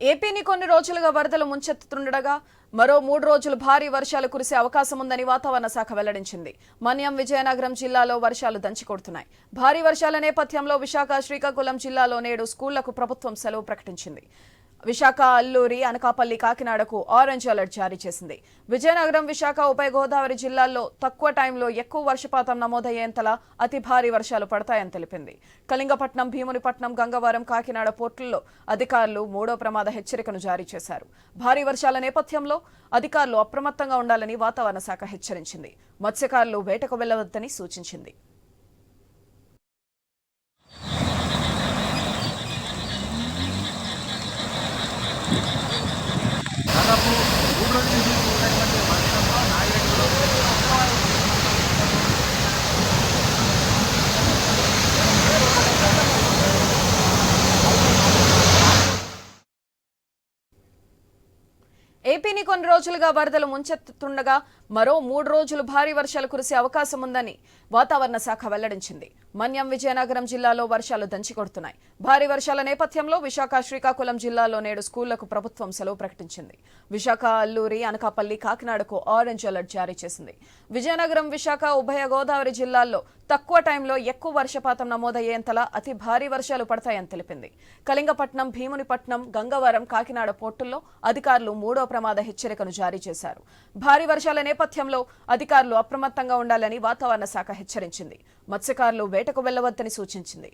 ఏపీని కొన్ని రోజులుగా వరదలు ముంచెత్తుతుండగా మరో మూడు రోజులు భారీ వర్షాలు కురిసే అవకాశం ఉందని వాతావరణ శాఖ వెల్లడించింది. మన్యం విజయనగరం జిల్లాలో వర్షాలు దంచికొడుతున్నాయి భారీ వర్షాల నేపథ్యంలో విశాఖ శ్రీకాకుళం జిల్లాలో నేడు స్కూళ్ళకు ప్రభుత్వం సెలవు ప్రకటించింది. విశాఖ అల్లూరి అనకాపల్లి కాకినాడకు ఆరెంజ్ అలర్ట్ జారీ చేసింది. విజయనగరం విశాఖ ఉభయ గోదావరి జిల్లాల్లో తక్కువ టైంలో ఎక్కువ వర్షపాతం నమోదయ్యేంతలా అతి భారీ వర్షాలు పడతాయని తెలిపింది. కళింగపట్నం భీమునిపట్నం గంగవరం కాకినాడ పోర్టుల్లో అధికారులు మూడో ప్రమాద హెచ్చరికను జారీ చేశారు. భారీ వర్షాల నేపథ్యంలో అధికారులు అప్రమత్తంగా ఉండాలని వాతావరణ శాఖ హెచ్చరించింది. మత్స్యకారులు వేటకు వెళ్ళవద్దని సూచించింది దాదాపు మూడు రోజుల నుంచి ఉన్నటువంటి వర్షంలో నాయకులు ఏపీని కొన్ని రోజులుగా వరదలు ముంచెత్తుతుండగా మరో మూడు రోజులు భారీ వర్షాలు కురిసే అవకాశం ఉందని వాతావరణ శాఖ వెల్లడించింది. మన్యం విజయనగరం జిల్లాలో వర్షాలు దంచికొడుతున్నాయి భారీ వర్షాల నేపథ్యంలో విశాఖ శ్రీకాకుళం జిల్లాలో నేడు స్కూళ్ళకు ప్రభుత్వం సెలవు ప్రకటించింది. విశాఖ అల్లూరి అనకాపల్లి కాకినాడకు ఆరెంజ్ అలర్ట్ జారీ చేసింది. విజయనగరం విశాఖ ఉభయ గోదావరి జిల్లాల్లో తక్కువ టైంలో ఎక్కువ వర్షపాతం నమోదయ్యేంతలా అతి భారీ వర్షాలు పడతాయని తెలిపింది. కళింగపట్నం భీమునిపట్నం గంగవరం కాకినాడ పోర్టుల్లో అధికారులు మూడో ప్రమాద హెచ్చరికను జారీ చేశారు. భారీ వర్షాల నేపథ్యంలో అధికారులు అప్రమత్తంగా ఉండాలని వాతావరణ శాఖ హెచ్చరించింది. మత్స్యకారులు వేటకు వెళ్ళవద్దని సూచించింది.